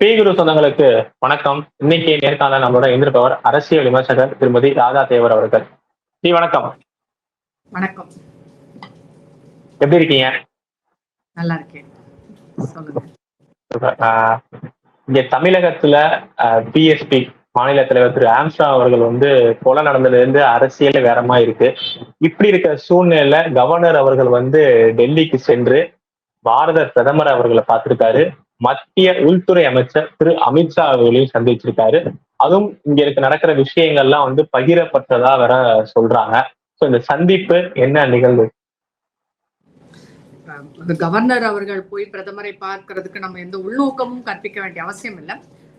பீகுரு சொந்தங்களுக்கு வணக்கம். இன்னைக்கு நேர்காணல நம்மளோட இருந்திருப்பவர் அரசியல் விமர்சகர் திருமதி ராதா தேவர் அவர்கள். ஜி வணக்கம். வணக்கம். எப்படி இருக்கீங்க? நல்லா இருக்கேன். இங்க தமிழகத்துல பிஎஸ்பி மாநில தலைவர் திரு ஆம்ஸ்டா அவர்கள் வந்து கொலை நடந்ததுல இருந்து அரசியல் வேறமா இருக்கு. இப்படி இருக்கிற சூழ்நிலையில கவர்னர் அவர்கள் வந்து டெல்லிக்கு சென்று பாரத பிரதமர் அவர்களை பார்த்திருக்காரு. மத்திய உள்துறை அமைச்சர் திரு அமித்ஷா அவர்களையும் சந்திச்சிருக்காரு. அதுவும் இங்க இருக்க நடக்கிற விஷயங்கள்லாம் வந்து பகிரப்பட்டதா வேற சொல்றாங்க. ஸோ இந்த சந்திப்பு என்ன நிகழ்வு? கவர்னர் அவர்கள் போய் பிரதமரை பார்க்கறதுக்கு நம்ம எந்த உள்நோக்கமும் கற்பிக்க வேண்டிய அவசியம் இல்லை.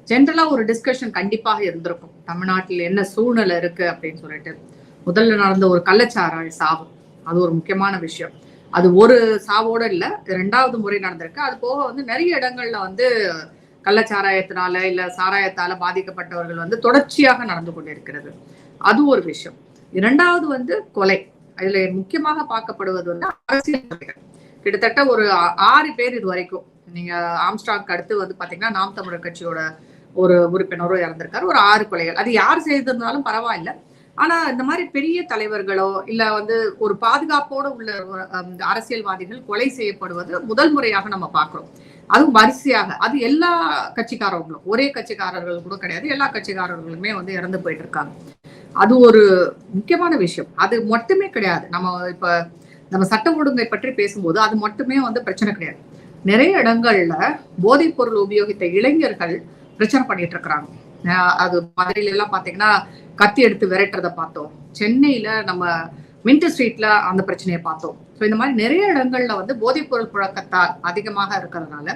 ஜென்ரலா ஒரு டிஸ்கஷன் கண்டிப்பாக இருந்திருக்கும். தமிழ்நாட்டில் என்ன சூழ்நிலை இருக்கு அப்படின்னு சொல்லிட்டு. முதல்ல நடந்த ஒரு கள்ளச்சாராய சாவு. அது ஒரு முக்கியமான விஷயம். அது ஒரு சாவோட இல்ல ரெண்டாவது முறை நடந்திருக்கு. அது போக வந்து நிறைய இடங்கள்ல வந்து கள்ளச்சாராயத்தினால இல்ல சாராயத்தால பாதிக்கப்பட்டவர்கள் வந்து தொடர்ச்சியாக நடந்து கொண்டிருக்கிறது. அது ஒரு விஷயம். இரண்டாவது வந்து கொலை. அதுல முக்கியமாக பார்க்கப்படுவது வந்து அரசியல் கொலைகள். கிட்டத்தட்ட ஒரு ஆறு பேர் இது வரைக்கும். நீங்க ஆம்ஸ்டாக் அடுத்து வந்து பாத்தீங்கன்னா நாம் தமிழர் கட்சியோட ஒரு உறுப்பினரும் இறந்திருக்காரு. ஒரு ஆறு கொலைகள். அது யார் செய்திருந்தாலும் பரவாயில்ல. ஆனா இந்த மாதிரி பெரிய தலைவர்களோ இல்ல வந்து ஒரு பாதுகாப்போட உள்ள அரசியல்வாதிகள் கொலை செய்யப்படுவது முதல் முறையாக நம்ம பாக்குறோம் அதுவும் வரிசையாக. அது எல்லா கட்சிக்காரர்களும் ஒரே கட்சிக்காரர்கள் கூட கிடையாது. எல்லா கட்சிக்காரர்களுமே வந்து இறந்து போயிட்டு இருக்காங்க அது ஒரு முக்கியமான விஷயம். அது மட்டுமே கிடையாது. நம்ம இப்ப நம்ம சட்ட ஒழுங்கை பற்றி பேசும்போது அது மட்டுமே வந்து பிரச்சனை கிடையாது. நிறைய இடங்கள்ல போதைப் பொருள் உபயோகித்த இளைஞர்கள் பிரச்சனை பண்ணிட்டு இருக்கிறாங்க அது மதுரையில எல்லாம் பாத்தீங்கன்னா கத்தி எடுத்து விரட்டுறதை பார்த்தோம். சென்னையில நம்ம மின்ட் ஸ்ட்ரீட்ல அந்த பிரச்சனையை பார்த்தோம். ஸோ இந்த மாதிரி நிறைய இடங்கள்ல வந்து போதைப் பொருள் புழக்கத்தால் அதிகமாக இருக்கிறதுனால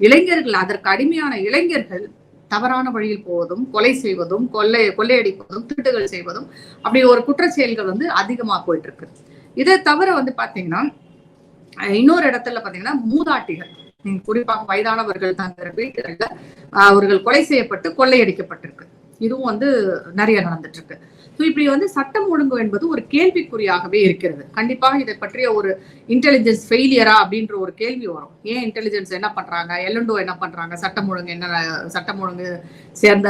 இளைஞர்கள் அதற்கு அடிமையான இளைஞர்கள் தவறான வழியில் போவதும் கொலை செய்வதும் கொள்ளை கொள்ளையடிப்பதும் திருட்டுகள் செய்வதும் அப்படி ஒரு குற்ற செயல்கள் வந்து அதிகமா போயிட்டு இருக்கு. இதை தவிர வந்து பாத்தீங்கன்னா இன்னொரு இடத்துல பாத்தீங்கன்னா மூதாட்டிகள். குறிப்பாக வயதானவர்கள் தங்கிற வீடுகள்ல அவர்கள் கொலை செய்யப்பட்டு கொள்ளையடிக்கப்பட்டிருக்கு. இதுவும் வந்து நிறைய நடந்துட்டு இருக்கு ஸோ இப்படி வந்து சட்டம் ஒழுங்கு என்பது ஒரு கேள்விக்குறியாகவே இருக்கிறது. கண்டிப்பாக இதை பற்றிய ஒரு இன்டெலிஜென்ஸ் ஃபெயிலியரா அப்படின்ற ஒரு கேள்வி வரும். ஏன் இன்டெலிஜென்ஸ் என்ன பண்றாங்க? எல்லண்டோ என்ன பண்றாங்க? சட்டம் ஒழுங்கு என்ன சட்டம் ஒழுங்கு சேர்ந்த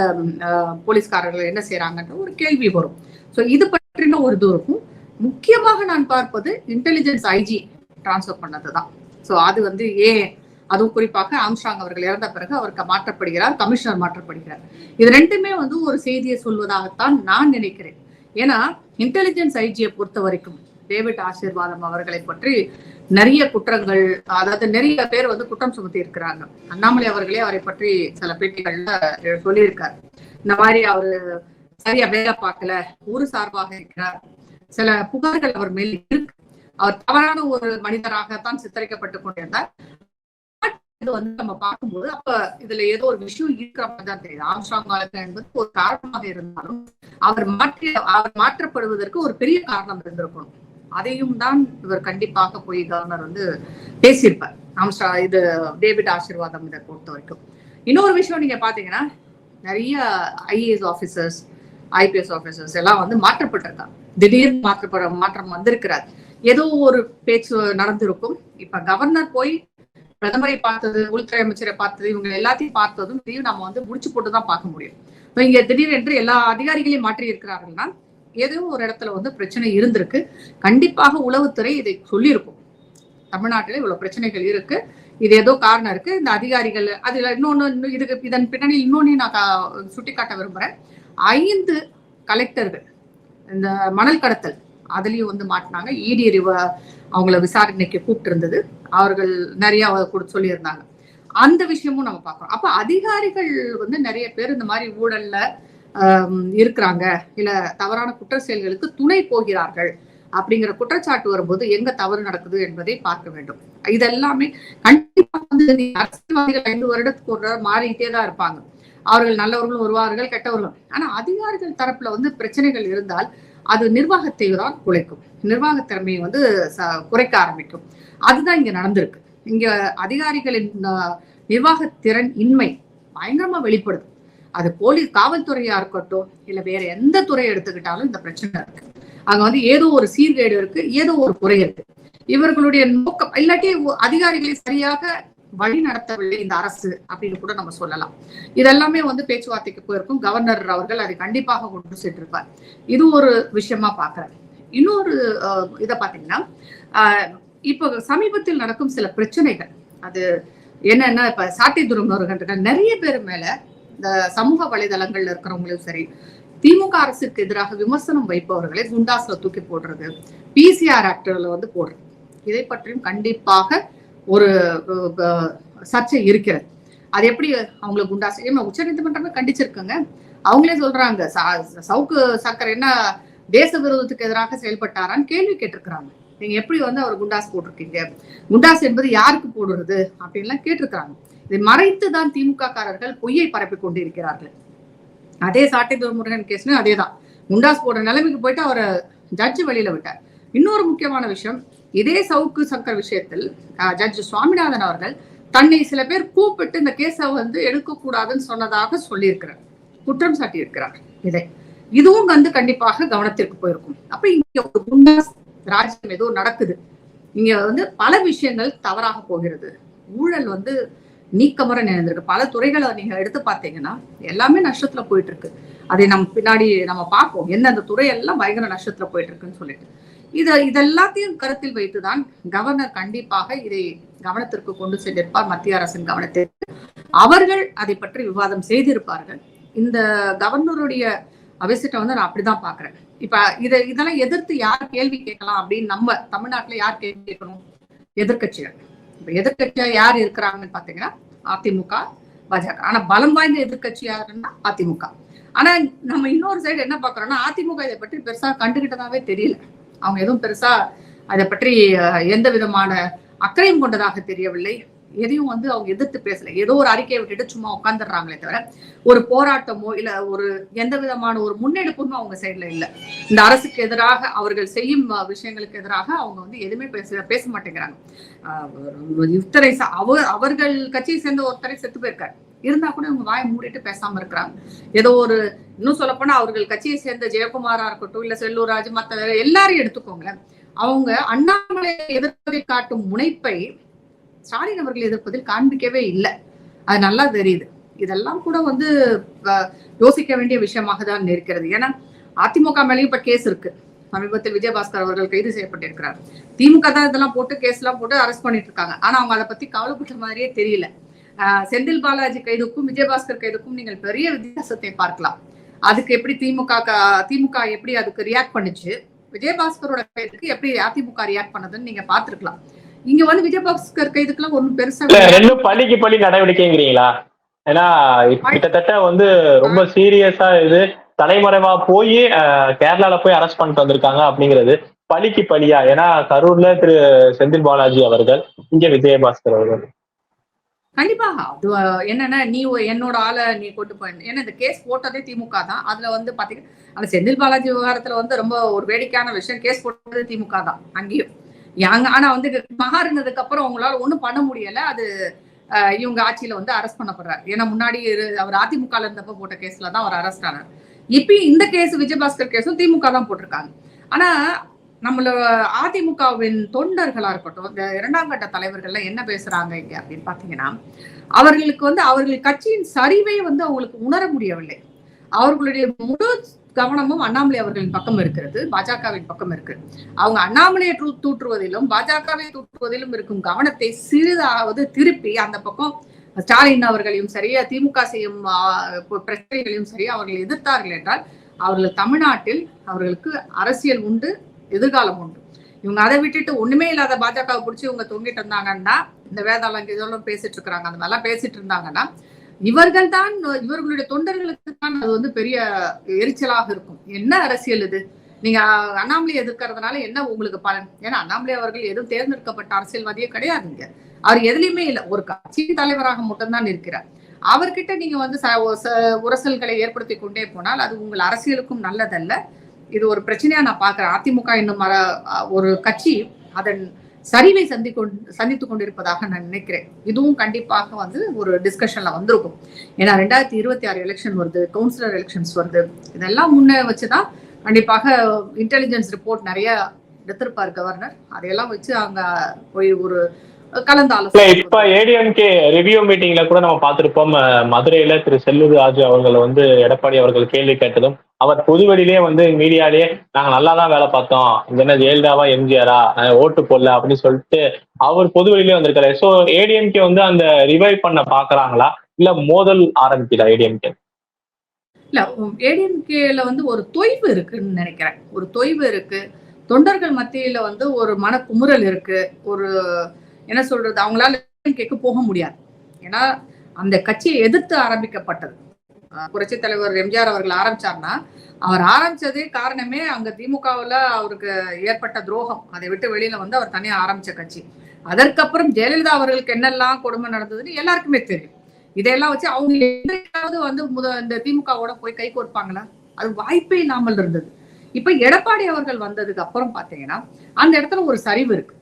போலீஸ்காரர்கள் என்ன செய்யறாங்கன்ற ஒரு கேள்வி வரும். ஸோ இது பற்றின ஒரு இது இருக்கும். முக்கியமாக நான் பார்ப்பது இன்டெலிஜென்ஸ் ஐஜி டிரான்ஸ்ஃபர் பண்ணதுதான். ஸோ அது வந்து ஏன் அதுவும் குறிப்பாக ஆம்ஸ்ட்ராங் அவர்கள் இறந்த பிறகு அவருக்கு மாற்றப்படுகிறார் கமிஷனர் மாற்றப்படுகிறார். இது ரெண்டுமே வந்து ஒரு செய்தியை சொல்வதாகத்தான் நான் நினைக்கிறேன். ஏன்னா இன்டெலிஜென்ஸ் ஐஜியை பொறுத்த வரைக்கும் டேவிட் ஆசீர்வாதம் அவர்களை பற்றி நிறைய குற்றங்கள் அதாவது நிறைய பேர் வந்து குற்றம் சுமத்தி இருக்கிறாங்க அண்ணாமலை அவர்களே அவரை பற்றி சில பேட்டிகள்ல சொல்லியிருக்காரு. இந்த மாதிரி அவரு சரியா வேலை பார்க்கல ஊரு சார்பாக இருக்கிறார். சில புகார்கள் அவர் மேல் இருக்கு. அவர் தவறான ஒரு மனிதராகத்தான் சித்தரிக்கப்பட்டு கொண்டிருந்தார். இது வந்து நம்ம பார்க்கும்போது அப்ப இதுல ஏதோ ஒரு விஷயம் இருக்கிற மாதிரி தான் தெரியுது. ஆம்ஸ்ட்ராங் வாழ்க்கை என்பது ஒரு காரணமாக இருந்தாலும் அவர் மாற்றி அவர் மாற்றப்படுவதற்கு ஒரு பெரிய காரணம் இருந்திருக்கணும். அதையும் தான் இவர் கண்டிப்பாக போய் கவர்னர் வந்து பேசியிருப்பார். ஆம்ஸ்ட்ரா இது டேவிட் ஆசீர்வாதம் இதை பொறுத்த வரைக்கும். இன்னொரு விஷயம் நீங்க பாத்தீங்கன்னா நிறைய ஐஏஎஸ் ஆபீசர்ஸ் ஐபிஎஸ் ஆபீசர்ஸ் எல்லாம் வந்து மாற்றப்பட்டிருக்காங்க. திடீர்னு மாற்றப்பட மாற்றம் வந்திருக்கிறார். ஏதோ ஒரு பேச்சு நடந்திருக்கும். இப்ப கவர்னர் போய் பிரதமரை பார்த்தது உள்துறை அமைச்சரை பார்த்தது இவங்க எல்லாத்தையும் பார்த்ததும் இதையும் நம்ம வந்து முடிச்சு போட்டு தான் பார்க்க முடியும். இப்போ இங்க திடீரென்று எல்லா அதிகாரிகளையும் மாற்றி இருக்கிறார்கள்னா ஏதோ ஒரு இடத்துல வந்து பிரச்சனை இருந்திருக்கு. கண்டிப்பாக உளவுத்துறை இதை சொல்லியிருக்கும். தமிழ்நாட்டில் இவ்வளவு பிரச்சனைகள் இருக்கு. இது ஏதோ காரணம் இருக்கு. இந்த அதிகாரிகள் அதுல இன்னொன்னு இன்னும் இதுக்கு இதன் பின்னணி இன்னொன்னு நான் சுட்டிக்காட்ட விரும்புறேன். ஐந்து கலெக்டர்கள் இந்த மணல் கடத்தல் அதுலயும் வந்து மாட்டினாங்க. இடி அவங்கள விசாரணைக்கு கூப்பிட்டு இருந்தது அவர்கள் நிறைய அவ- சொல்லியிருந்தாங்க. அந்த விஷயமும் நம்ம பார்க்கறோம். அப்ப அதிகாரிகள் வந்து நிறைய பேர் இந்த மாதிரி ஊழல்ல இருக்கிறாங்க. இல்ல தவறான குற்ற செயல்களுக்கு துணை போகிறார்கள் அப்படிங்கிற குற்றச்சாட்டு வரும்போது எங்க தவறு நடக்குது என்பதை பார்க்க வேண்டும். இதெல்லாமே கண்டிப்பா வந்து அரசியல்வாதிகள் ஐந்து வருடத்துக்கு ஒரு தடவை மாறிக்கிட்டே தான் இருப்பாங்க. அவர்கள் நல்லவர்களும் வருவார்கள் கெட்டவர்களும். ஆனா அதிகாரிகள் தரப்புல வந்து பிரச்சனைகள் இருந்தால் அது நிர்வாகத்தை தான் குலைக்கும். நிர்வாக திறமையை வந்து குறைக்க ஆரம்பிக்கும். அதுதான் இங்க நடந்திருக்கு. இங்க அதிகாரிகளின் நிர்வாக நிர்வாகத்திறன் இன்மை பயங்கரமா வெளிப்படுது. அது போலீஸ் காவல்துறையா இருக்கட்டும் இல்ல வேற எந்த துறையை எடுத்துக்கிட்டாலும் இந்த பிரச்சனை இருக்கு. அங்க வந்து ஏதோ ஒரு சீர்கேடு இருக்கு ஏதோ ஒரு குறை இருக்கு. இவர்களுடைய நோக்கம் இல்லாட்டி அதிகாரிகளை சரியாக வழி நடத்தவில்லை இந்த அரசு அப்படின்னு கூட நம்ம சொல்லலாம். இதெல்லாமே வந்து பேச்சுவார்த்தைக்கு போயிருக்கும். கவர்னர் அவர்கள் அதை கண்டிப்பாக கொண்டு சென்றிருப்பார். இது ஒரு விஷயமா பாக்குறேன் இன்னொரு இதை பாத்தீங்கன்னா ஆஹ், இப்போ சமீபத்தில் நடக்கும் சில பிரச்சனைகள். அது என்னன்னா இப்ப சாட்டை அவர்கள் நிறைய பேர் மேல இந்த சமூக வலைதளங்கள்ல இருக்கிறவங்களும் சரி திமுக அரசுக்கு எதிராக விமர்சனம் வைப்பவர்களை குண்டாஸ்ல தூக்கி போடுறது பிசிஆர் ஆக்டர்ல வந்து போடுறது. இதை பற்றியும் கண்டிப்பாக ஒரு சர்ச்சை இருக்கிறது. அது எப்படி அவங்களை குண்டாஸ் உச்ச நீதிமன்றமே கண்டிச்சிருக்குங்க. அவங்களே சொல்றாங்க சவுக்கு சக்கர் என்ன தேச விரோதத்துக்கு எதிராக செயல்பட்டாரான்னு கேள்வி கேட்டிருக்கிறாங்க. நீங்க எப்படி வந்து அவர் குண்டாஸ் போட்டிருக்கீங்க? குண்டாஸ் என்பது யாருக்கு போடுறது? அப்படின்லாம் கேட்டிருக்கிறாங்க. இதை மறைத்து தான் திமுக காரர்கள் பொய்யை பரப்பி கொண்டிருக்கிறார்கள். அதே சாட்டை துரைமுருகன் கேஸ்னு அதே தான் குண்டாஸ் போடுற நிலைமைக்கு போயிட்டு அவரை ஜட்ஜ் வெளியில விட்டார். இன்னொரு முக்கியமான விஷயம் இதே சவுக்கு சங்கர் விஷயத்தில் ஜட்ஜ் சுவாமிநாதன் அவர்கள் தன்னை சில பேர் கூப்பிட்டு இந்த கேஸை வந்து எடுக்கக்கூடாதுன்னு சொன்னதாக சொல்லியிருக்கிறார். குற்றம் சாட்டியிருக்கிறார். இதை. இதுவும் வந்து கண்டிப்பாக கவனத்திற்கு போயிருக்கும். அப்ப இங்க ஒரு குண்டாஸ் ராஜ்யம் ஏதோ நடக்குது. இங்க வந்து பல விஷயங்கள் தவறாக போகிறது. ஊழல் வந்து நீக்கமர நினைந்திருக்கு. பல துறைகளை நீங்க எடுத்து பார்த்தீங்கன்னா எல்லாமே நஷ்டத்துல போயிட்டு இருக்கு. அதை நம்ம பின்னாடி நம்ம பார்ப்போம். எந்தெந்த துறையெல்லாம் பயங்கர நஷ்டத்துல போயிட்டு இருக்குன்னு சொல்லிட்டு. இதை இதெல்லாத்தையும் கருத்தில் வைத்துதான் கவர்னர் கண்டிப்பாக இதை கவனத்திற்கு கொண்டு சென்றிருப்பார். மத்திய அரசின் கவனத்திற்கு. அவர்கள் அதை பற்றி விவாதம் செய்திருப்பார்கள். இந்த கவர்னருடைய விசிட்டை வந்து நான் அப்படிதான் பாக்குறேன் இப்ப இதை இதெல்லாம் எதிர்த்து யார் கேள்வி கேட்கலாம் அப்படின்னு நம்ம தமிழ்நாட்டுல யார் கேள்வி கேட்கணும்? எதிர்கட்சிகள் இப்ப எதிர்கட்சியா யார் இருக்கிறாங்கன்னு பாத்தீங்கன்னா அதிமுக பாஜக. ஆனா பலம் வாய்ந்த எதிர்கட்சி யாருன்னா அதிமுக. ஆனா நம்ம இன்னொரு சைடு என்ன பாக்குறோம்னா அதிமுக இதை பற்றி பெருசா கண்டுகிட்டதாவே தெரியல. அவங்க எதுவும் பெருசா அதை பற்றி எந்த விதமான அக்கறையும் கொண்டதாக தெரியவில்லை. எதையும் வந்து அவங்க எதிர்த்து பேசல. ஏதோ ஒரு அறிக்கையை விட்டுட்டு சும்மா உட்காந்துடுறாங்களே தவிர ஒரு போராட்டமோ இல்ல ஒரு எந்த விதமான ஒரு முன்னெடுப்புமே அவங்க சைடுல இல்ல. இந்த அரசுக்கு எதிராக அவர்கள் செய்யும் விஷயங்களுக்கு எதிராக அவங்க வந்து எதுவுமே பேச பேச மாட்டேங்கிறாங்க. அஹ், இத்தனை அவர் அவர்கள் கட்சியை சேர்ந்த ஒருத்தரை செத்து போயிருக்காரு. இருந்தா கூட இவங்க வாயை மூடிட்டு பேசாம இருக்கிறாங்க. ஏதோ ஒரு இன்னும் சொல்ல போனா அவர்கள் கட்சியை சேர்ந்த ஜெயக்குமாரா இருக்கட்டும் இல்ல செல்லூர் ராஜு மத்த எல்லாரையும் எடுத்துக்கோங்களேன். அவங்க அண்ணாமலை எதிர்ப்பதை காட்டும் முனைப்பை ஸ்டாலின் அவர்கள் எதிர்ப்பதில் காண்பிக்கவே இல்லை. அது நல்லா தெரியுது. இதெல்லாம் கூட வந்து யோசிக்க வேண்டிய விஷயமாக தான் இருக்கிறது. ஏன்னா அதிமுக மேலேயும் இப்ப கேஸ் இருக்கு. சமீபத்தில் விஜயபாஸ்கர் அவர்கள் கைது செய்யப்பட்டிருக்கிறார். திமுக தான் இதெல்லாம் போட்டு கேஸ் எல்லாம் போட்டு அரெஸ்ட் பண்ணிட்டு இருக்காங்க. ஆனா அவங்க அதை பத்தி கவலைப்பட்ட மாதிரியே தெரியல. செந்தில் பாலாஜி கைதுக்கும் விஜயபாஸ்கர் கைதுக்கும் நீங்கள் பெரிய வித்தியாசத்தை பார்க்கலாம். அதுக்கு எப்படி திமுக திமுக எப்படி அதுக்கு ரியாக்ட் பண்ணுச்சு? விஜயபாஸ்கரோட கைதுக்கு எப்படி அதிமுக ரியாக்ட் பண்ணதுன்னு நீங்க பாத்துருக்கலாம் இங்க வந்து விஜயபாஸ்கர் கைதுக்குலாம் ஒண்ணும் பெருசா ரெண்டும் பள்ளிக்கு பள்ளி நடவடிக்கைங்கிறீங்களா? ஏன்னா கிட்டத்தட்ட வந்து ரொம்ப சீரியஸா இது தலைமறைவா போய் கேரளால போய் அரெஸ்ட் பண்ணிட்டு வந்திருக்காங்க அப்படிங்கிறது பலிக்கு பலியா ஏன்னா கரூர்ல திரு செந்தில் பாலாஜி அவர்கள் இங்க விஜயபாஸ்கர் அவர்கள். கண்டிப்பாக அது என்னன்னா நீ என்னோட ஆளை நீ கொண்டு போய் ஏன்னா இந்த கேஸ் போட்டதே திமுக தான். அதுல வந்து பாத்தீங்கன்னா அந்த செந்தில் பாலாஜி விவகாரத்துல வந்து ரொம்ப ஒரு வேடிக்கையான விஷயம். கேஸ் போட்டது திமுக தான் அங்கேயும். யாங்க ஆனா வந்து மகாறினதுக்கு அப்புறம் அவங்களால ஒண்ணும் பண்ண முடியல. அது இவங்க ஆட்சியில வந்து அரெஸ்ட் பண்ணப்படுறாரு. ஏன்னா முன்னாடி இரு- அவர் அதிமுக இருந்தப்ப போட்ட கேஸ்ல தான் அவர் அரெஸ்ட் ஆனார். இப்பயும் இந்த கேஸ் விஜயபாஸ்கர் கேஸும் திமுக தான் போட்டிருக்காங்க. ஆனா நம்மள அதிமுகவின் தொண்டர்களா இருக்கட்டும் இந்த இரண்டாம் கட்ட தலைவர்கள்ல என்ன பேசுறாங்க இங்க அப்படின்னு பாத்தீங்கன்னா அவர்களுக்கு வந்து அவர்கள் கட்சியின் சரிவை வந்து அவங்களுக்கு உணர முடியவில்லை. அவர்களுடைய முழு கவனமும் அண்ணாமலை அவர்களின் பக்கம் இருக்கிறது பாஜகவின் பக்கம் இருக்கு. அவங்க அண்ணாமலையை தூற்றுவதிலும் பாஜகவை தூற்றுவதிலும் இருக்கும் கவனத்தை சிறிதாவது திருப்பி அந்த பக்கம் ஸ்டாலின் அவர்களையும் சரி திமுக செய்யும் பிரச்சனைகளையும் சரி அவர்கள் எதிர்த்தார்கள் என்றால் அவர்கள் தமிழ்நாட்டில் அவர்களுக்கு அரசியல் உண்டு எதிர்காலம் உண்டு. இவங்க அதை விட்டுட்டு ஒண்ணுமே இல்லாத பாஜகவை பிடிச்சி இவங்க தொங்கிட்டு இருந்தாங்கன்னா இந்த வேதாளம் இதெல்லாம் பேசிட்டு இருக்கிறாங்க அந்த மாதிரிலாம் பேசிட்டு இருந்தாங்கன்னா இவர்கள் தான் இவர்களுடைய தொண்டர்களுக்கு தான் அது வந்து பெரிய எரிச்சலாக இருக்கும். என்ன அரசியல் இது? நீங்க அண்ணாமலை எதிர்க்கிறதுனால என்ன உங்களுக்கு பலன்? ஏன்னா அண்ணாமலை அவர்கள் எதுவும் தேர்ந்தெடுக்கப்பட்ட அரசியல்வாதியே கிடையாதுங்க அவர் எதுலையுமே இல்லை. ஒரு கட்சியின் தலைவராக மட்டும்தான் இருக்கிறார் அவர்கிட்ட நீங்க வந்து ச- உரசல்களை ஏற்படுத்தி கொண்டே போனால் அது உங்கள் அரசியலுக்கும் நல்லதல்ல. இது ஒரு பிரச்சனையா நான் பாக்குறேன் அதிமுக என்னும் மர- ஒரு கட்சி அதன் சரிவை சந்தி கொண்டு சந்தித்துக் கொண்டிருப்பதாக நான் நினைக்கிறேன். இதுவும் கண்டிப்பாக வந்து ஒரு டிஸ்கஷன்ல வந்திருக்கும். ஏன்னா ரெண்டாயிரத்தி இருபத்தி ஆறு எலெக்ஷன் வருது கவுன்சிலர் எலெக்ஷன்ஸ் வருது. இதெல்லாம் முன்ன வச்சுதான் கண்டிப்பாக இன்டெலிஜென்ஸ் ரிப்போர்ட் நிறைய எடுத்திருப்பார் கவர்னர் அதையெல்லாம் வச்சு அங்க போய் ஒரு கலந்து இல்ல இப்ப ஏடிஎம்கே ரிவ்யூ மீட்டிங்ல கூட நம்ம பார்த்திருப்போம் மதுரையில திரு செல்லூர் ராஜு அவர்கள் வந்து எடப்பாடி அவர்கள் கேள்வி கேட்டதும் அவர் பொதுவெளியிலேயே வந்து மீடியாலேயே நாங்க நல்லா தான் வேலை பார்த்தோம். இது என்ன ஜெயலலிதாவா எம்ஜிஆரா? ஓட்டு போடல அப்படின்னு சொல்லிட்டு அவர் பொதுவெளியிலே வந்திருக்காரு. சோ ஏடிஎம்கே வந்து அந்த ரிவைவ் பண்ண பாக்குறாங்களா இல்ல மோதல் ஆரம்பிக்குதா ஏடிஎம்கே இல்ல ஏடிஎம்கேல வந்து ஒரு தொய்வு இருக்குன்னு நினைக்கிறேன். ஒரு தொய்வு இருக்கு. தொண்டர்கள் மத்தியில வந்து ஒரு மனக்குமுறல் இருக்கு. ஒரு என்ன சொல்றது? அவங்களால கேட்க போக முடியாது. ஏன்னா அந்த கட்சியை எதிர்த்து ஆரம்பிக்கப்பட்டது. புரட்சி தலைவர் எம்ஜிஆர் அவர்கள் ஆரம்பிச்சார்னா அவர் ஆரம்பிச்சதே காரணமே அங்க திமுகவுல அவருக்கு ஏற்பட்ட துரோகம். அதை விட்டு வெளியில வந்து அவர் தனியா ஆரம்பிச்ச கட்சி. அதற்கப்புறம் ஜெயலலிதா அவர்களுக்கு என்னெல்லாம் கொடுமை நடந்ததுன்னு எல்லாருக்குமே தெரியும். இதையெல்லாம் வச்சு அவங்க என்றைக்காவது வந்து முத இந்த திமுகவோட போய் கை கொடுப்பாங்களா அது வாய்ப்பே இல்லாமல் இருந்தது. இப்ப எடப்பாடி அவர்கள் வந்ததுக்கு அப்புறம் பாத்தீங்கன்னா அந்த இடத்துல ஒரு சரிவு இருக்கு.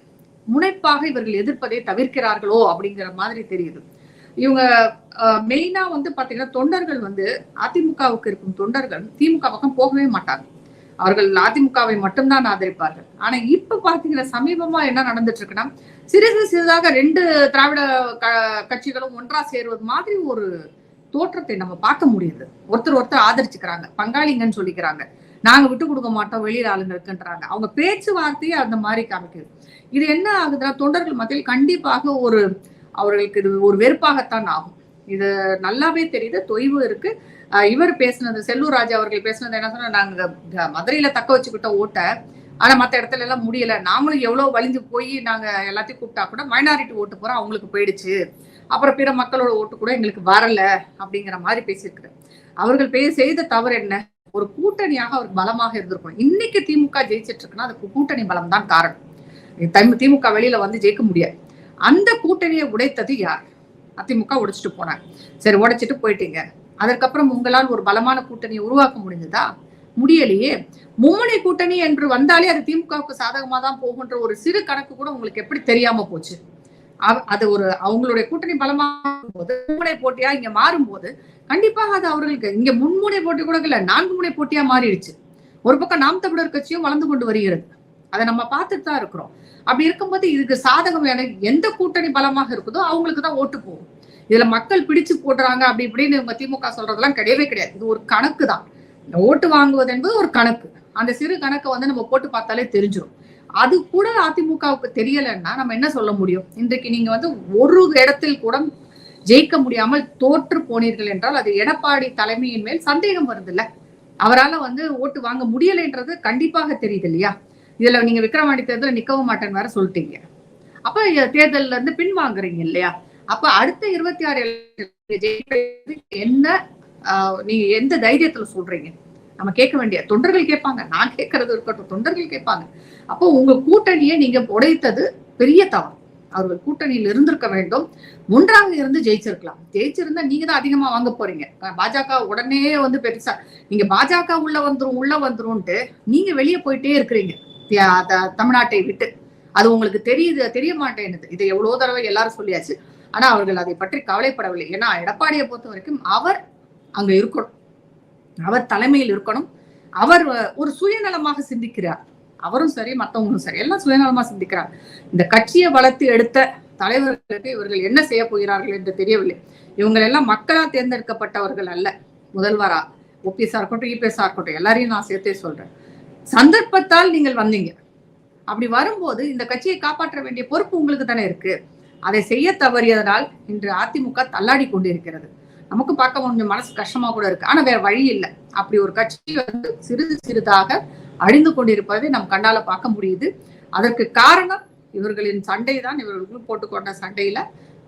முனைப்பாக இவர்கள் எதிர்ப்பதை தவிர்க்கிறார்களோ அப்படிங்கிற மாதிரி தெரியுது. இவங்க மெயினா வந்து பாத்தீங்கன்னா தொண்டர்கள் வந்து அதிமுகவுக்கு இருக்கும் தொண்டர்கள் திமுக பக்கம் போகவே மாட்டாங்க. அவர்கள் அதிமுகவை மட்டும்தான் ஆதரிப்பார்கள். ஆனா இப்ப பாத்தீங்கன்னா சமீபமா என்ன நடந்துட்டு இருக்குன்னா சிறிது சிறிதாக ரெண்டு திராவிட க- கட்சிகளும் ஒன்றா சேருவது மாதிரி ஒரு தோற்றத்தை நம்ம பார்க்க முடியுது. ஒருத்தர் ஒருத்தர் ஆதரிச்சுக்கிறாங்க. பங்காளிங்கன்னு சொல்லிக்கிறாங்க. நாங்க விட்டு கொடுக்க மாட்டோம் வெளியில ஆளுங்களுக்குன்றாங்க அவங்க பேச்சுவார்த்தையே அந்த மாதிரி காமிக்குது. இது என்ன ஆகுதுன்னா தொண்டர்கள் மத்தியில் கண்டிப்பாக ஒரு அவர்களுக்கு இது ஒரு வெறுப்பாகத்தான் ஆகும். இது நல்லாவே தெரியுது தொய்வு இருக்கு. இவர் பேசுனது செல்லூர் ராஜா அவர்கள் பேசினது என்ன சொன்னா நாங்க மதுரையில தக்க வச்சுக்கிட்ட ஓட்டை ஆனா மத்த இடத்துல எல்லாம் முடியல. நாமளும் எவ்வளவு வலிஞ்சு போய் நாங்க எல்லாத்தையும் கூப்பிட்டா கூட மைனாரிட்டி ஓட்டு போறோம் அவங்களுக்கு போயிடுச்சு. அப்புறம் பிற மக்களோட ஓட்டு கூட எங்களுக்கு வரல அப்படிங்கிற மாதிரி பேசியிருக்கு அவர்கள் பே செய்த தவறு என்ன? ஒரு கூட்டணியாக அவர் பலமாக இருந்திருக்கும் இன்னைக்கு திமுக ஜெயிச்சிட்டு இருக்குன்னா அதுக்கு கூட்டணி பலம் தான் காரணம். திமுக வெளியில வந்து ஜெயிக்க முடியாது. அந்த கூட்டணியை உடைத்தது யார்? அதிமுக உடைச்சிட்டு போனாங்க. சரி உடைச்சிட்டு போயிட்டீங்க. அதற்கப்புறம் உங்களால் ஒரு பலமான கூட்டணியை உருவாக்க முடிஞ்சதா? முடியலையே. மும்முனை கூட்டணி என்று வந்தாலே அது திமுகவுக்கு சாதகமா தான் போகுன்ற ஒரு சிறு கணக்கு கூட உங்களுக்கு எப்படி தெரியாம போச்சு? அது ஒரு அவங்களுடைய கூட்டணி பலமாகும் போது மும்முனை போட்டியா இங்க மாறும் போது கண்டிப்பாக அது அவர்களுக்கு இங்க முன்முனை போட்டி கூட இல்ல நான்கு முனை போட்டியா மாறிடுச்சு. ஒரு பக்கம் நாம் தமிழர் கட்சியும் வளர்ந்து கொண்டு வருகிறது. அதை நம்ம பார்த்துட்டு தான் இருக்கிறோம். அப்படி இருக்கும்போது இதுக்கு சாதகம் எனக்கு எந்த கூட்டணி பலமாக இருக்குதோ அவங்களுக்கு தான் ஓட்டு போகும். இதுல மக்கள் பிடிச்சு போடுறாங்க அப்படி இப்படின்னு இவங்க திமுக சொல்றதெல்லாம் கிடையவே கிடையாது. இது ஒரு கணக்கு தான். ஓட்டு வாங்குவது என்பது ஒரு கணக்கு. அந்த சிறு கணக்கை வந்து நம்ம போட்டு பார்த்தாலே தெரிஞ்சிடும் அது கூட அதிமுகவுக்கு தெரியலைன்னா நம்ம என்ன சொல்ல முடியும்? இன்றைக்கு நீங்க வந்து ஒரு இடத்தில் கூட ஜெயிக்க முடியாமல் தோற்று போனீர்கள் என்றால் அது எடப்பாடி தலைமையின் மேல் சந்தேகம் வருது இல்ல அவரால வந்து ஓட்டு வாங்க முடியலைன்றது கண்டிப்பாக தெரியுது இல்லையா? இதுல நீங்க விக்ரமாண்டி தேர்தலில் நிக்கவும் மாட்டேன்னு வேற சொல்லிட்டீங்க. அப்ப தேர்தல்ல இருந்து பின்வாங்குறீங்க இல்லையா? அப்ப அடுத்த இருபத்தி ஆறு என்ன ஆஹ், நீங்க எந்த தைரியத்துல சொல்றீங்க? நம்ம கேட்க வேண்டிய தொண்டர்கள் கேட்பாங்க நான் கேட்கறது இருக்கட்டும் தொண்டர்கள் கேட்பாங்க. அப்போ உங்க கூட்டணியை நீங்க உடைத்தது பெரிய தவறு. அவர்கள் கூட்டணியில் இருந்திருக்க வேண்டும். ஒன்றாக இருந்து ஜெயிச்சிருக்கலாம். ஜெயிச்சிருந்தா நீங்க தான் அதிகமா வாங்க போறீங்க. பாஜக உடனே வந்து பெருசா நீங்க பாஜக உள்ள வந்துரும் உள்ள வந்துரும்ட்டு நீங்க வெளியே போயிட்டே இருக்கிறீங்க. தமிழ்நாட்டை விட்டு. அது உங்களுக்கு தெரியுது தெரிய மாட்டேன்னுது. இதை எவ்வளவு தடவை எல்லாரும் சொல்லியாச்சு. ஆனா அவர்கள் அதை பற்றி கவலைப்படவில்லை. ஏன்னா எடப்பாடியை பொறுத்த வரைக்கும் அவர் அங்க இருக்கணும். அவர் தலைமையில் இருக்கணும். அவர் ஒரு சுயநலமாக சிந்திக்கிறார். அவரும் சரி மற்றவங்களும் சரி. எல்லாம் சுயநலமா சிந்திக்கிறார். இந்த கட்சியை வளர்த்து எடுத்த தலைவர்களுக்கு இவர்கள் என்ன செய்ய போகிறார்கள் என்று தெரியவில்லை. இவங்கள் எல்லாம் மக்களால் தேர்ந்தெடுக்கப்பட்டவர்கள் அல்ல. முதல்வரா ஓபிஎஸ்ஆ இருக்கட்டும் இபிஎஸ்ஆ இருக்கட்டும் எல்லாரையும் நான் சேர்த்தே சொல்றேன். சந்தர்ப்பத்தால் நீங்கள் வந்தீங்க. அப்படி வரும்போது இந்த கட்சியை காப்பாற்ற வேண்டிய பொறுப்பு உங்களுக்கு தானே இருக்கு. அதை செய்ய தவறியதனால் இன்று அதிமுக தள்ளாடி கொண்டிருக்கிறது. நமக்கு பார்க்க கொஞ்சம் மனசு கஷ்டமா கூட இருக்கு. ஆனா வேற வழி இல்லை. அப்படி ஒரு கட்சி வந்து சிறிது சிறிதாக அழிந்து கொண்டிருப்பதை நம் கண்டால பார்க்க முடியுது. அதற்கு காரணம் இவர்களின் சண்டை தான் போட்டு போட்டுக்கொண்ட சண்டையில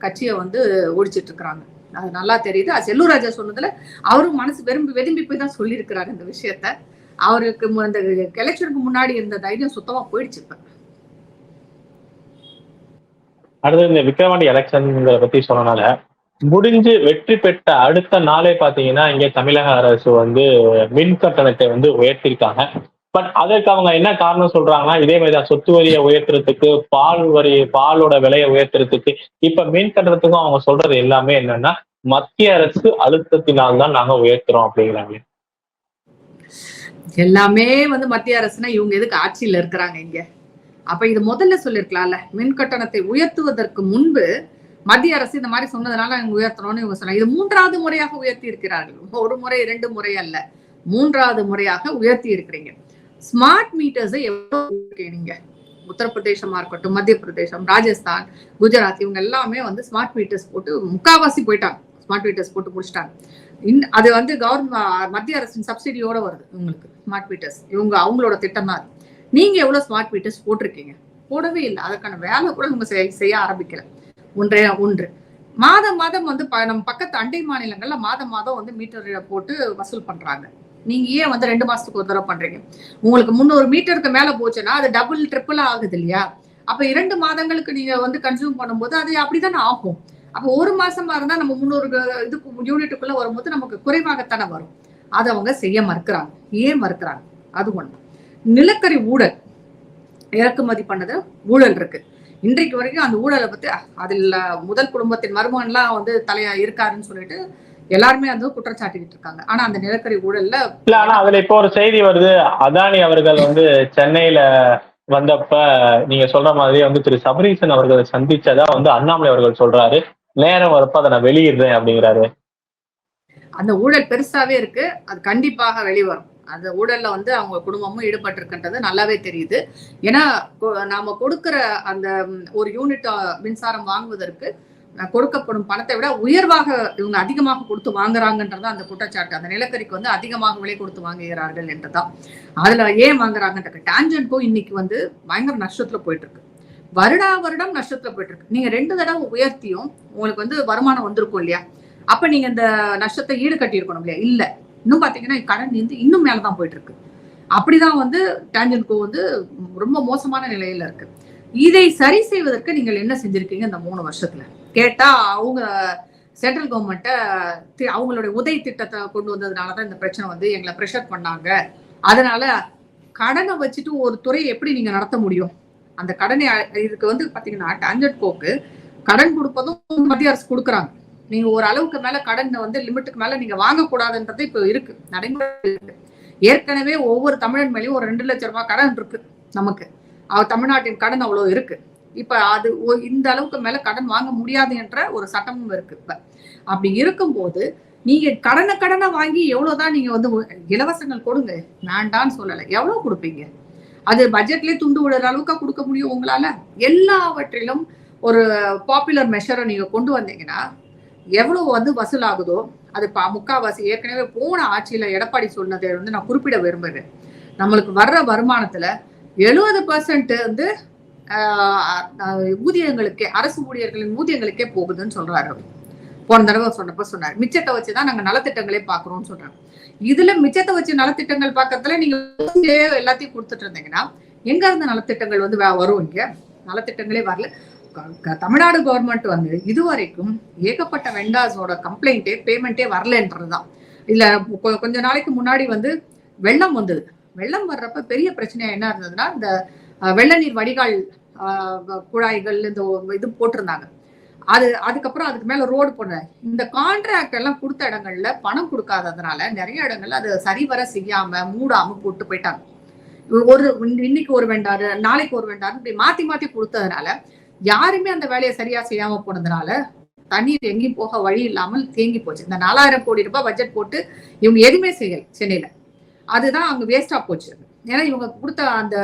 கட்சியை வந்து ஒழிச்சிட்டு இருக்கிறாங்க. அது நல்லா தெரியுது. அது செல்லூர் ராஜா சொன்னதுல அவரும் மனசு விரும்பி வெதும்பி போய் தான் சொல்லியிருக்கிறாரு இந்த விஷயத்த. அவருக்கு அந்த எலெக்ஷனுக்கு முன்னாடி இருந்த தைரியம் சுத்தமா போயிடுச்சு இப்ப. அடுத்து இந்த விக்கிரவாண்டி எலெக்ஷன்ங்கிறத பத்தி சொன்னனால முடிஞ்சு வெற்றி பெற்ற அடுத்த நாளே பாத்தீங்கன்னா இங்க தமிழக அரசு வந்து மின் கட்டணத்தை வந்து உயர்த்திருக்காங்க. பட் அதற்கு அவங்க என்ன காரணம் சொல்றாங்கன்னா இதே மாதிரி தான் சொத்து வரியை உயர்த்துறதுக்கு பால் வரி பாலோட விலையை உயர்த்துறதுக்கு இப்ப மீன் கட்டணத்துக்கும் அவங்க சொல்றது எல்லாமே என்னன்னா மத்திய அரசு அழுத்தத்தினால் தான் நாங்க உயர்த்துறோம் அப்படிங்கிறாங்க. எல்லாமே வந்து மத்திய அரசுனா இவங்க எதுக்கு ஆட்சியில இருக்கிறாங்க இங்க? அப்ப இது முதல்ல சொல்லிருக்கலாம்ல. மின் கட்டணத்தை உயர்த்துவதற்கு முன்பு மத்திய அரசு இந்த மாதிரி சொன்னதுனால அவங்க உயர்த்தணும்னு இவங்க சொன்னாங்க. இது மூன்றாவது முறையாக உயர்த்தி இருக்கிறார்கள். ஒரு முறை இரண்டு முறை அல்ல. மூன்றாவது முறையாக உயர்த்தி இருக்கிறீங்க. ஸ்மார்ட் மீட்டர்ஸை எவ்வளவு நீங்க? உத்தரப்பிரதேசமா இருக்கட்டும் மத்திய பிரதேசம் ராஜஸ்தான் குஜராத் இவங்க எல்லாமே வந்து ஸ்மார்ட் மீட்டர்ஸ் போட்டு முக்காவாசி போயிட்டாங்க. ஸ்மார்ட் மீட்டர்ஸ் போட்டு முடிச்சிட்டாங்க. இன் அது வந்து கவர்மெண்ட் மத்திய அரசின் சப்சிடியோட வருது உங்களுக்கு ஸ்மார்ட் மீட்டர்ஸ் இவங்க அவங்களோட திட்டம் தான் நீங்க எவ்வளவு ஸ்மார்ட் மீட்டர்ஸ் போட்டிருக்கீங்க? போடவே இல்லை. அதற்கான வேலை கூட இவங்க செய்ய- செய்ய ஆரம்பிக்கல. ஒன்றே ஒன்று. மாதம் மாதம் வந்து ப- நம்ம பக்கத்து அண்டை மாநிலங்கள்ல மாதம் மாதம் வந்து மீட்டர் போட்டு வசூல் பண்றாங்க. நீங்க ஏன் வந்து ரெண்டு மாசத்துக்கு ஒரு தடவை பண்றீங்க? உங்களுக்கு முந்நூறு மீட்டருக்கு மேல போச்சுன்னா அது டபுள் ட்ரிபிள் ஆகுது இல்லையா? அப்ப இரண்டு மாதங்களுக்கு நீங்க வந்து கன்சியூம் பண்ணும்போது அது அப்படித்தானே ஆகும்? அப்ப ஒரு மாசமா இருந்தா நம்ம முன்னூறு இதுக்கு யூனிட்டுக்குள்ள வரும்போது நமக்கு குறைவாகத்தானே வரும். அதை அவங்க செய்ய மறுக்கிறாங்க. ஏன் மறுக்கிறாங்க? அது ஒண்ணு. நிலக்கரி ஊழல். இறக்குமதி பண்ணது ஊழல் இருக்கு. இன்றைக்கு வரைக்கும் அந்த ஊழலை பத்தி அதில் முதல் குடும்பத்தின் மருமகன்லாம் வந்து தலையா இருக்காருன்னு சொல்லிட்டு எல்லாருமே வந்து குற்றச்சாட்டிக்கிட்டு இருக்காங்க. ஆனா அந்த நிலக்கரி ஊழல்ல இல்ல ஆனா அதுல இப்போ ஒரு செய்தி வருது. அதானி அவர்கள் வந்து சென்னையில வந்தப்ப நீங்க சொல்ற மாதிரி வந்து திரு சபரீசன் அவர்களை சந்திச்சதா வந்து அண்ணாமலை அவர்கள் சொல்றாரு. நேரம் வரப்ப அதை நான் வெளியிடுறேன் அப்படிங்கிறாரு. அந்த ஊழல் பெருசாவே இருக்கு. அது கண்டிப்பாக வெளிவரும். அந்த ஊழல்ல வந்து அவங்க குடும்பமும் ஈடுபட்டிருக்கின்றது நல்லாவே தெரியுது. ஏன்னா நாம கொடுக்கிற அந்த ஒரு யூனிட் மின்சாரம் வாங்குவதற்கு கொடுக்கப்படும் பணத்தை விட உயர்வாக இவங்க அதிகமாக கொடுத்து வாங்குறாங்கன்றது அந்த குற்றச்சாட்டு. அந்த நிலக்கரிக்கு வந்து அதிகமாக விலை கொடுத்து வாங்குகிறார்கள் என்றுதான். அதுல ஏன் வாங்குறாங்கன்ற டான்ஜென்ட்கோ இன்னைக்கு வந்து பயங்கர நஷ்டத்துல போயிட்டு இருக்கு வருடா வருடம் நஷ்டத்துல போயிட்டு இருக்கு நீங்க ரெண்டு தடவை உயர்த்தியும் உங்களுக்கு வந்து வருமானம் வந்திருக்கும் இல்லையா? அப்ப நீங்க இந்த நஷ்டத்தை ஈடு கட்டியிருக்கணும் இல்லையா? இல்ல. இன்னும் பாத்தீங்கன்னா கடன் வந்து இன்னும் மேலதான் போயிட்டு இருக்கு அப்படிதான் வந்து டேஞ்சன்கோ வந்து ரொம்ப மோசமான நிலையில இருக்கு. இதை சரி செய்வதற்கு நீங்கள் என்ன செஞ்சிருக்கீங்க இந்த மூணு வருஷத்துல? கேட்டா அவங்க சென்ட்ரல் கவர்மெண்ட்டை அவங்களுடைய உதவி திட்டத்தை கொண்டு வந்ததுனாலதான் இந்த பிரச்சனை வந்து எங்களை ப்ரெஷர் பண்ணாங்க. அதனால கடனை வச்சுட்டு ஒரு துறையை எப்படி நீங்க நடத்த முடியும்? அந்த கடனை இதுக்கு வந்து பாத்தீங்கன்னா டான்ஜென்ட் கோக்கு கடன் கொடுப்பதும் மத்திய அரசு கொடுக்குறாங்க. நீங்க ஒரு அளவுக்கு மேல கடன் வந்து லிமிட்டுக்கு மேல நீங்க வாங்கக்கூடாதுன்றது இப்போ இருக்கு நடைமுறை இருக்கு. ஏற்கனவே ஒவ்வொரு தமிழன் மேலேயும் ஒரு ரெண்டு லட்சம் ரூபாய் கடன் இருக்கு நமக்கு. தமிழ்நாட்டின் கடன் அவ்வளவு இருக்கு. இப்ப அது இந்த அளவுக்கு மேல கடன் வாங்க முடியாது என்ற ஒரு சட்டமும் இருக்கு இப்ப. அப்படி இருக்கும்போது நீங்க கடனை கடனை வாங்கி எவ்வளவுதான் நீங்க வந்து இலவசங்கள் கொடுங்க வேண்டான்னு சொல்லலை. எவ்வளவு கொடுப்பீங்க? அது பட்ஜெட்லேயே துண்டு விடுற அளவுக்கு கொடுக்க முடியும் உங்களால எல்லாவற்றிலும் ஒரு பாப்புலர் மெஷரை நீங்க கொண்டு வந்தீங்கன்னா எவ்வளவு வந்து வசூலாகுதோ அது பா முக்காவாசி ஏற்கனவே போன ஆட்சியில எடப்பாடி சொன்னதை வந்து நான் குறிப்பிட விரும்புகிறேன் நம்மளுக்கு வர்ற வருமானத்துல எழுபது பர்சன்ட் வந்து ஆஹ், ஊதியங்களுக்கே அரசு ஊழியர்களின் ஊதியங்களுக்கே போகுதுன்னு சொல்றாரு அவர். போன தடவை சொன்னப்ப சொன்னார். மிச்சத்தை வச்சுதான் நாங்க நலத்திட்டங்களே பாக்குறோம்னு சொல்றாங்க. இதுல மிச்சத்தை வச்சு நலத்திட்டங்கள் பாக்கறதுல நீங்க எல்லாத்தையும் கொடுத்துட்டு இருந்தீங்கன்னா எங்க இருந்து நலத்திட்டங்கள் வந்து வரும் இங்க? நலத்திட்டங்களே வரல. தமிழ்நாடு கவர்மெண்ட் வந்து இதுவரைக்கும் ஏகப்பட்ட வெண்டாஸோட கம்ப்ளைண்டே பேமெண்ட்டே வரலன்றதுதான். இல்ல கொஞ்ச நாளைக்கு முன்னாடி வந்து வெள்ளம் வந்தது. வெள்ளம் வர்றப்ப பெரிய பிரச்சனையா என்ன இருந்ததுன்னா இந்த வெள்ள நீர் வடிகால் குழாய்கள் இந்த இது போட்டிருந்தாங்க. அது அதுக்கப்புறம் அதுக்கு மேல ரோடு போடுற. இந்த கான்ட்ராக்ட் எல்லாம் கொடுத்த இடங்கள்ல பணம் கொடுக்காததுனால நிறைய இடங்கள்ல அது சரிவர செய்யாம மூடாம போட்டு போயிட்டாங்க. ஒரு இன்னைக்கு ஒரு வெண்டாரு நாளைக்கு ஒரு வெண்டாரு இப்படி மாத்தி மாத்தி கொடுத்ததுனால யாருமே அந்த வேலையை சரியா செய்யாம போனதுனால தண்ணீர் எங்கேயும் போக வழி இல்லாமல் தேங்கி போச்சு. இந்த நாலாயிரம் கோடி ரூபாய் பட்ஜெட் போட்டு இவங்க எதுவுமே செய்யல சென்னையில. அதுதான் அங்க வேஸ்டா போச்சு. ஏன்னா இவங்க கொடுத்த அந்த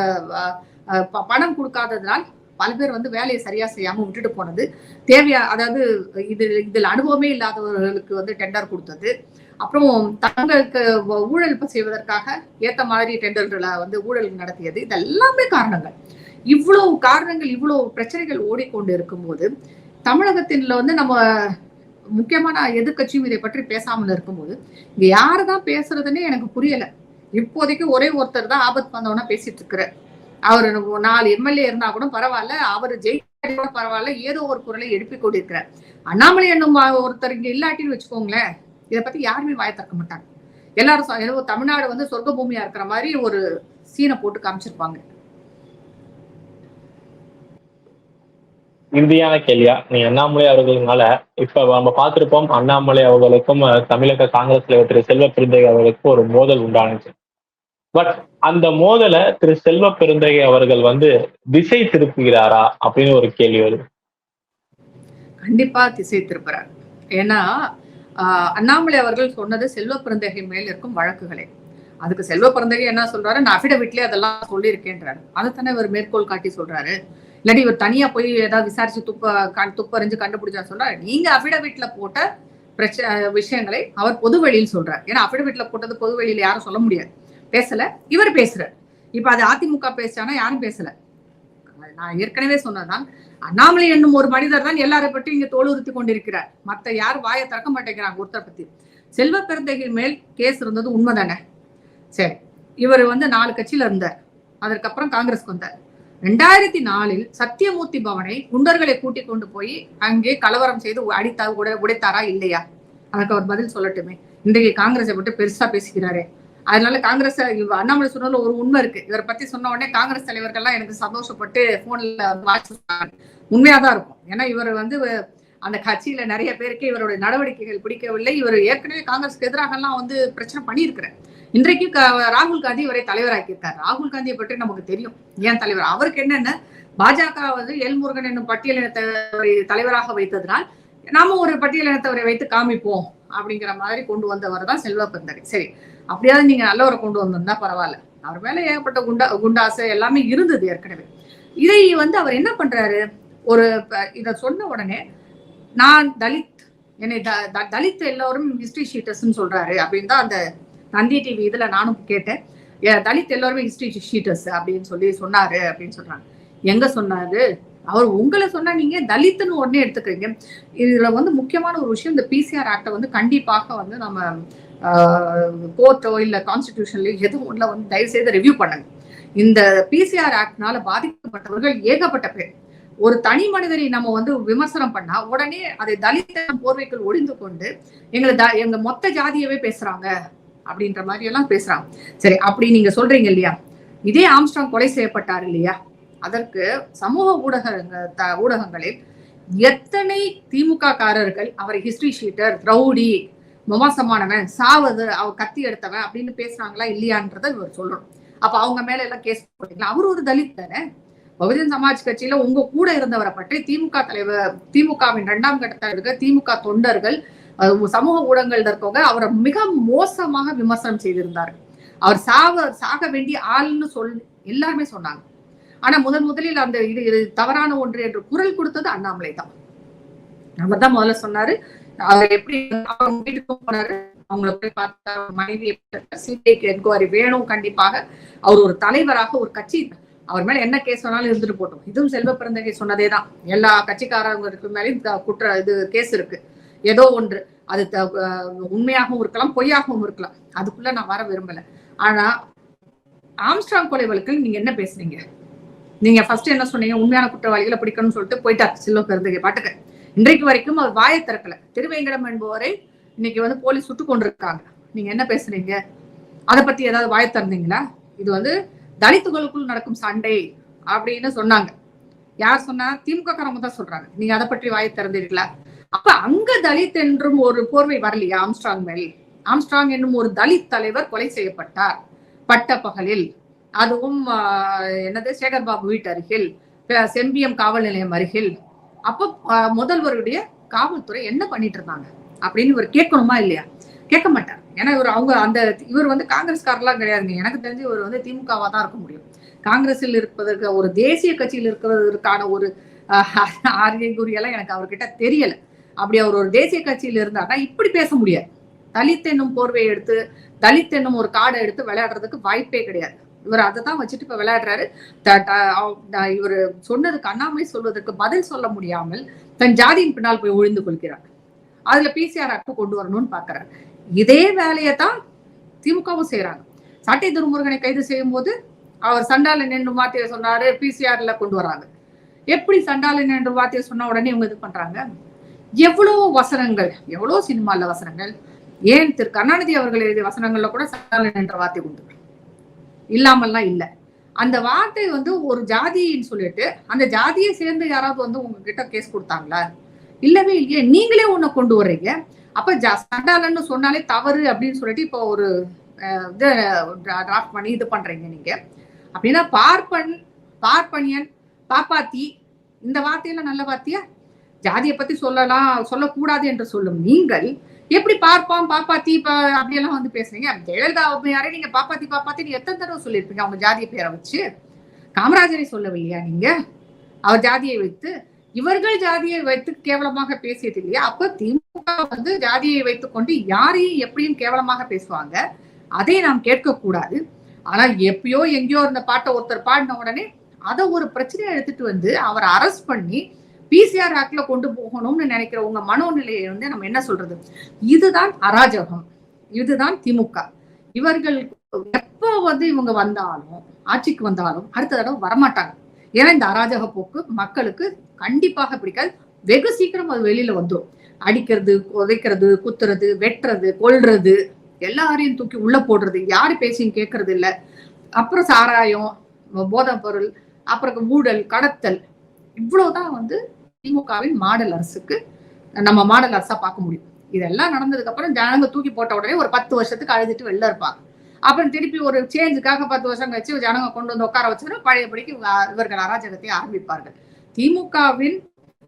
பணம் கொடுக்காததுனால் பல பேர் வந்து வேலையை சரியா செய்யாம விட்டுட்டு போனது. தேவையா அதாவது இது இதுல அனுபவமே இல்லாதவர்களுக்கு வந்து டெண்டர் கொடுத்தது. அப்புறம் தங்களுக்கு ஊழல் செய்வதற்காக ஏத்த மாதிரி டெண்டர்களை வந்து ஊழல் நடத்தியது. இதெல்லாமே காரணங்கள். இவ்வளவு காரணங்கள் இவ்வளவு பிரச்சனைகள் ஓடிக்கொண்டு இருக்கும்போது தமிழகத்தில வந்து நம்ம முக்கியமான எதிர்க்கட்சியும் இதை பற்றி பேசாமல் இருக்கும்போது இங்க யாருதான் பேசுறதுன்னே எனக்கு புரியல. இப்போதைக்கு ஒரே ஒருத்தர் தான் ஆபத் வந்தவனா பேசிட்டு இருக்கிற அவர் நாலு எம்எல்ஏ இருந்தா கூட பரவாயில்ல அவர் ஜெயிக்க கூட பரவாயில்ல ஏதோ ஒரு குரலை எழுப்பி கொண்டிருக்கிறார். அண்ணாமலை என்னும் ஒருத்தர் இங்க இல்லாட்டின்னு வச்சுக்கோங்களேன் இதை பத்தி யாருமே வாய திறக்க மாட்டாங்க. எல்லாரும் ஏதோ தமிழ்நாடு வந்து சொர்க்க பூமியா இருக்கிற மாதிரி ஒரு சீனை போட்டு காமிச்சிருப்பாங்க. இறுதியான கேள்வியா? நீ அண்ணாமலை அவர்களால இப்ப நம்ம பார்த்திருப்போம் அண்ணாமலை அவர்களுக்கும் தமிழக காங்கிரஸ் தலைவர் திரு செல்வ பிரிந்தை அவர்களுக்கும் ஒரு மோதல் உண்டானுச்சு. பட் அந்த மோதல திரு செல்வ பெருந்தகை அவர்கள் வந்து திசை திருப்புகிறாரா அப்படின்னு ஒரு கேள்வி வருது. கண்டிப்பா திசை திருப்புறார். ஏன்னா ஆஹ், அண்ணாமலை அவர்கள் சொன்னது செல்வ பிறந்தகை மேல் இருக்கும் வழக்குகளே. அதுக்கு செல்வ பிறந்தகை என்ன சொல்றாரு? நான் அஃபிடவிட்லயே அதெல்லாம் சொல்லியிருக்கேன்றாரு. அதை தானே இவர் மேற்கோள் காட்டி சொல்றாரு. இல்லாட்டி இவர் தனியா போய் ஏதாவது விசாரிச்சு துப்ப துப்பறிஞ்சு கண்டுபிடிச்சா சொல்றாரு. நீங்க அஃபிடவிட்ல போட்ட பிரச்சனை விஷயங்களை அவர் பொது வெளியில் சொல்றாரு. ஏன்னா அஃபிடவிட்ல போட்டது பொது வெளியில யாரும் சொல்ல முடியாது. பேசல. இவர் பேசுறாரு. இப்ப அது அதிமுக பேசுறானா யாரும் பேசல. நான் ஏற்கனவே சொன்னதுதான். அண்ணாமலை என்னும் ஒரு மனிதர் தான் எல்லாரை பற்றி இங்க தோலுறுத்தி கொண்டிருக்கிறார். மத்த யாரும் வாயை திறக்க மாட்டேங்கிறாங்க ஒருத்தரை பத்தி. செல்வ பெருந்தகை மேல் கேஸ் இருந்தது உண்மைதானே? சரி. இவர் வந்து நாலு கட்சியில இருந்தார். அதற்கப்புறம் காங்கிரஸ்க்கு வந்தார். ரெண்டாயிரத்தி நாலில் சத்தியமூர்த்தி பவனை குண்டர்களை கூட்டிக் கொண்டு போய் அங்கே கலவரம் செய்து அடித்தா உடை உடைத்தாரா இல்லையா? அதற்கு அவர் பதில் சொல்லட்டுமே. இன்றைக்கு காங்கிரஸை மட்டும் பெருசா பேசுகிறாரே அதனால காங்கிரஸ் அண்ணாமலை சொன்னதுல ஒரு உண்மை இருக்கு. இவரை பத்தி சொன்ன உடனே காங்கிரஸ் தலைவர்கள்லாம் எனக்கு சந்தோஷப்பட்டு போன்ல உண்மையாதான் இருக்கும். ஏன்னா இவர் வந்து அந்த கட்சியில நிறைய பேருக்கு இவருடைய நடவடிக்கைகள் பிடிக்கவில்லை. இவர் ஏற்கனவே காங்கிரஸ்க்கு எதிராக எல்லாம் வந்து பிரச்சனை பண்ணியிருக்கிறார். இன்றைக்கு ராகுல் காந்தி இவரை தலைவராக்கியிருக்கார். ராகுல் காந்தியை பற்றி நமக்கு தெரியும். ஏன் தலைவர்? அவருக்கு என்னென்ன? பாஜக வந்து எல்முருகன் என்னும் பட்டியலினத்தவரை தலைவராக வைத்ததனால் நாம ஒரு பட்டியலினத்தவரை வைத்து காமிப்போம் அப்படிங்கிற மாதிரி கொண்டு வந்தவர் தான் செல்வ பெருந்தகை. சரி. அப்படியாவது நீங்க நல்லவரை கொண்டு வந்திருந்தா பரவாயில்ல. அவர் மேல ஏகப்பட்ட குண்டா குண்டாசை எல்லாமே இருந்தது ஏற்கனவே. இதை வந்து அவர் என்ன பண்றாரு? ஒரு இதை இத சொன்ன உடனே நான் தலித் என்னை த- தலித் எல்லோரும் ஹிஸ்டரி ஷீட்டர்ஸ்ன்னு சொல்றாரு அப்படின்னு தான் அந்த நந்தி டிவி இதுல நானும் கேட்டேன். தலித் எல்லாருமே ஹிஸ்டரி ஷீட்டர்ஸ் அப்படின்னு சொல்லி சொன்னாரு அப்படின்னு சொல்றாங்க. எங்க சொன்னாரு? அவர் உங்களை சொன்னா நீங்க தலித்துன்னு உடனே எடுத்துக்கிறீங்க. இதுல வந்து முக்கியமான ஒரு விஷயம் இந்த பிசிஆர் ஆக்டை வந்து கண்டிப்பாக வந்து நம்ம கோர்ட்டோ இல்லை கான்ஸ்டிடியூஷன்லயோ எதுவும் உள்ள வந்து தயவு செய்து ரிவ்யூ பண்ணுங்க. இந்த பிசிஆர் ஆக்ட்னால பாதிக்கப்பட்டவர்கள் ஏகப்பட்ட பேர். ஒரு தனி மனிதரை நம்ம வந்து விமர்சனம் பண்ணா உடனே அதை தலித போர்வைக்குள் ஒளிந்து கொண்டு எங்களை த- எங்க மொத்த ஜாதியவே பேசுறாங்க அப்படின்ற மாதிரி எல்லாம் பேசுறாங்க. சரி அப்படி நீங்க சொல்றீங்க இல்லையா? இதே ஆம்ஸ்டாங் கொலை செய்யப்பட்டார் இல்லையா? அதற்கு சமூக ஊடக த- ஊடகங்களில் எத்தனை திமுக காரர்கள் அவரை ஹிஸ்டரி ஷீட்டர் ரவுடி மோசமானவன் சாவது அவ கத்தி எடுத்தவன் அப்படின்னு பேசுறாங்களா இல்லையான்றத இவர் சொல்லணும். அப்ப அவங்க மேல எல்லாம் கேஸ் போட்டீங்களா அவர் ஒரு தலித் தானே? பகுஜன் சமாஜ் கட்சியில உங்க கூட இருந்தவரை பற்றி திமுக தலைவர் திமுகவின் இரண்டாம் கட்ட இருக்க திமுக தொண்டர்கள் சமூக ஊடகங்கள் இருக்கவங்க அவரை மிக மோசமாக விமர்சனம் செய்திருந்தார் அவர் சாவ சாக வேண்டிய ஆள்னு சொல் எல்லாருமே சொன்னாங்க. ஆனா முதன் முதலில் அந்த இது இது தவறான ஒன்று என்று குரல் கொடுத்தது அண்ணாமலை தான். அவர் தான் முதல்ல சொன்னாரு அவர் எப்படி அவங்க வீட்டுக்கும் போனாரு அவங்கள போய் பார்த்தா மனைவி சிபிஐக்கு என்கொயரி வேணும் கண்டிப்பாக. அவர் ஒரு தலைவராக ஒரு கட்சி அவர் மேல என்ன கேஸ் வேணாலும் இருந்துட்டு போட்டோம். இதுவும் செல்வ பிறந்தகை சொன்னதே தான் எல்லா கட்சிக்காரங்களுக்கு மேலேயும் குற்ற இது கேஸ் இருக்கு. ஏதோ ஒன்று. அது உண்மையாகவும் இருக்கலாம் பொய்யாகவும் இருக்கலாம். அதுக்குள்ள நான் வர விரும்பல. ஆனா ஆம்ஸ்ட்ராங் கொலை வழக்கில் நீங்க என்ன பேசுறீங்க நீங்க ஃபர்ஸ்ட் என்ன சொன்னீங்க? உண்மையான குற்றவாளிகளை பிடிக்கணும்னு சொல்லிட்டு போயிட்டார் செல்வ பிறந்தகை பாட்டுக்கு. இன்றைக்கு வரைக்கும் அவர் வாயை திறக்கல. திருவேங்கடம் என்பவரை இன்னைக்கு வந்து போலீஸ் சுட்டு கொண்டிருக்காங்க. நீங்க என்ன பேசுறீங்க? அதை பத்தி ஏதாவது வாயை திறந்தீங்களா? இது வந்து தலித்துகளுக்குள் நடக்கும் சண்டை அப்படின்னு சொன்னாங்க. யார் சொன்னா? திமுக காரங்க தான் சொல்றாங்க. நீங்க அதை பற்றி வாயை திறந்தீர்களா? அப்ப அங்க தலித் என்றும் ஒரு போர்வை வரலையா ஆம்ஸ்ட்ராங் மேல்? ஆம்ஸ்ட்ராங் என்னும் ஒரு தலித் தலைவர் கொலை செய்யப்பட்டார். பட்ட பகலில் அதுவும் என்னது? சேகர் பாபு வீட்டு அருகில் செம்பியம் காவல் நிலையம் அருகில். அப்ப முதல்வருடைய காவல்துறை என்ன பண்ணிட்டு இருந்தாங்க அப்படின்னு இவர் கேட்கணுமா இல்லையா? கேட்க மாட்டார். ஏன்னா இவர் அவங்க அந்த இவர் வந்து காங்கிரஸ்காரெல்லாம் கிடையாதுங்க. எனக்கு தெரிஞ்சு இவர் வந்து திமுகவா தான் இருக்க முடியும். காங்கிரஸில் இருப்பதற்கு ஒரு தேசிய கட்சியில் இருக்கிறதற்கான ஒரு ஆரியகுரியெல்லாம் எனக்கு அவர்கிட்ட தெரியல. அப்படி அவர் ஒரு தேசிய கட்சியில் இருந்தாருன்னா இப்படி பேச முடியாது. தலித் என்னும் போர்வையை எடுத்து தலித் என்னும் ஒரு கார்டை எடுத்து விளையாடுறதுக்கு வாய்ப்பே கிடையாது. இவர் அதை தான் வச்சுட்டு இப்ப விளையாடுறாரு. த- இவர் சொன்னதுக்கு அண்ணாமலை சொல்வதற்கு பதில் சொல்ல முடியாமல் தன் ஜாதியின் பின்னால் போய் ஒழிந்து கொள்கிறார். அதுல பிசிஆர் ஆக்ட் கொண்டு வரணும்னு பாக்குறாரு. இதே வேலையை தான் திமுகவும் செய்யறாங்க சட்டை துருமுருகனை கைது செய்யும் போது அவர் சண்டாளன் என்று வார்த்தையை சொன்னாரு பிசிஆர்ல கொண்டு வராங்க. எப்படி சண்டாளன் என்று வார்த்தையை சொன்ன உடனே இவங்க இது பண்றாங்க? எவ்வளவு வசனங்கள் எவ்வளவு சினிமால வசனங்கள். ஏன் திரு கருணாநிதி அவர்கள் எழுதிய வசனங்கள்ல கூட சண்டாளன் என்ற வார்த்தை உண்டு. இல்லாமல்லாம் இல்லை. அந்த வார்த்தை வந்து ஒரு ஜாதின்னு சொல்லிட்டு அந்த ஜாதியை சேர்ந்து யாராவது வந்து உங்ககிட்ட கேஸ் கொடுத்தாங்களா? இல்லவே இல்லையே. நீங்களே ஒண்ணு கொண்டு வர்றீங்க. அப்ப ஜ- சண்டாளன்னு சொன்னாலே தவறு அப்படின்னு சொல்லிட்டு இப்போ ஒரு இது டிராஃப்ட் பண்ணி இது பண்றீங்க நீங்க. அப்படின்னா பார்ப்பன் பார்ப்பனியன் பாப்பாத்தி இந்த வார்த்தையெல்லாம் நல்ல வார்த்தையா? ஜாதியை பத்தி சொல்லலாம் சொல்லக்கூடாது என்று சொல்லும் நீங்கள் எப்படி பார்ப்பான் பாப்பாத்தி ப- அப்படியெல்லாம் வந்து பேசுறீங்க. ஜெயலலிதா யாரே நீங்க பாப்பாத்தி பாப்பாத்தி எத்தனை தடவை சொல்லியிருப்பீங்க? அவங்க ஜாதிய பேரை வச்சு. காமராஜரை சொல்லவில்லையா நீங்க? அவர் ஜாதியை வைத்து. இவர்கள் ஜாதியை வைத்து கேவலமாக பேசியது இல்லையா? அப்ப திமுக வந்து ஜாதியை வைத்துக்கொண்டு யாரையும் எப்படியும் கேவலமாக பேசுவாங்க? அதை நாம் கேட்கக்கூடாது. ஆனா எப்பயோ எங்கேயோ இருந்த பாட்டை ஒருத்தர் பாடின உடனே அதை ஒரு பிரச்சனையை எடுத்துட்டு வந்து அவரை அரெஸ்ட் பண்ணி பிசிஆர் ஆக்ட்ல கொண்டு போகணும்னு நினைக்கிற உங்க மனோநிலையை வந்து நம்ம என்ன சொல்றது? இதுதான் அராஜகம். இதுதான் திமுக. இவர்கள் எப்ப வந்து இவங்க வந்தாலும் ஆட்சிக்கு வந்தாலும் அடுத்த தடவை வரமாட்டாங்க. ஏன்னா இந்த அராஜக போக்கு மக்களுக்கு கண்டிப்பாக பிடிக்காது. வெகு சீக்கிரம் அது வெளியில வந்துடும் அடிக்கிறது உதைக்கிறது குத்துறது வெட்டுறது கொல்றது எல்லாரையும் தூக்கி உள்ள போடுறது. யாரு பேசியும் கேட்கறது இல்ல. அப்புறம் சாராயம் போதை பொருள் அப்புறம் ஊழல் கடத்தல் இவ்வளவுதான் வந்து திமுகவின் மாடல் அரசுக்கு நம்ம மாடல் அரசா பார்க்க முடியும். இதெல்லாம் நடந்ததுக்கு அப்புறம் ஜனங்க தூக்கி போட்ட உடனே ஒரு பத்து வருஷத்துக்கு அழுதுட்டு வெளில இருப்பாங்க. அப்புறம் திருப்பி ஒரு சேஞ்சுக்காக பத்து வருஷம் கழிச்சு ஜனங்க கொண்டு வந்து உட்கார வச்சுன்னா பழையபடிக்கு இவர்கள் அராஜகத்தை ஆரம்பிப்பார்கள். திமுகவின்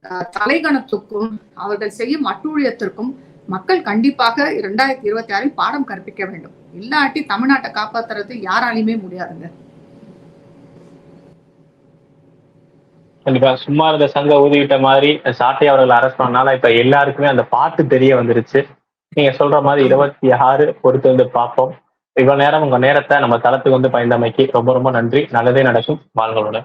அஹ், தலைகணத்துக்கும் அவர்கள் செய்யும் அட்டூழியத்திற்கும் மக்கள் கண்டிப்பாக இரண்டாயிரத்தி இருபத்தி ஆறில் பாடம் கற்பிக்க வேண்டும். இல்லாட்டி தமிழ்நாட்டை காப்பாத்துறது யாராலையுமே முடியாதுங்க. கண்டிப்பா. சும்மா இருந்த சங்க ஊதிவிட்ட மாதிரி சாட்டை அவர்கள் அரெஸ்ட் பண்ணனால இப்ப எல்லாருக்குமே அந்த பாட்டு தெரிய வந்துருச்சு. நீங்க சொல்ற மாதிரி இருபத்தி ஆறு பொறுத்து வந்து பார்ப்போம். இவ்வளவு நேரம் உங்க நேரத்தை நம்ம தளத்துக்கு வந்து பயந்தமைக்கு ரொம்ப ரொம்ப நன்றி. நல்லதே நடக்கும். வாழ்களோட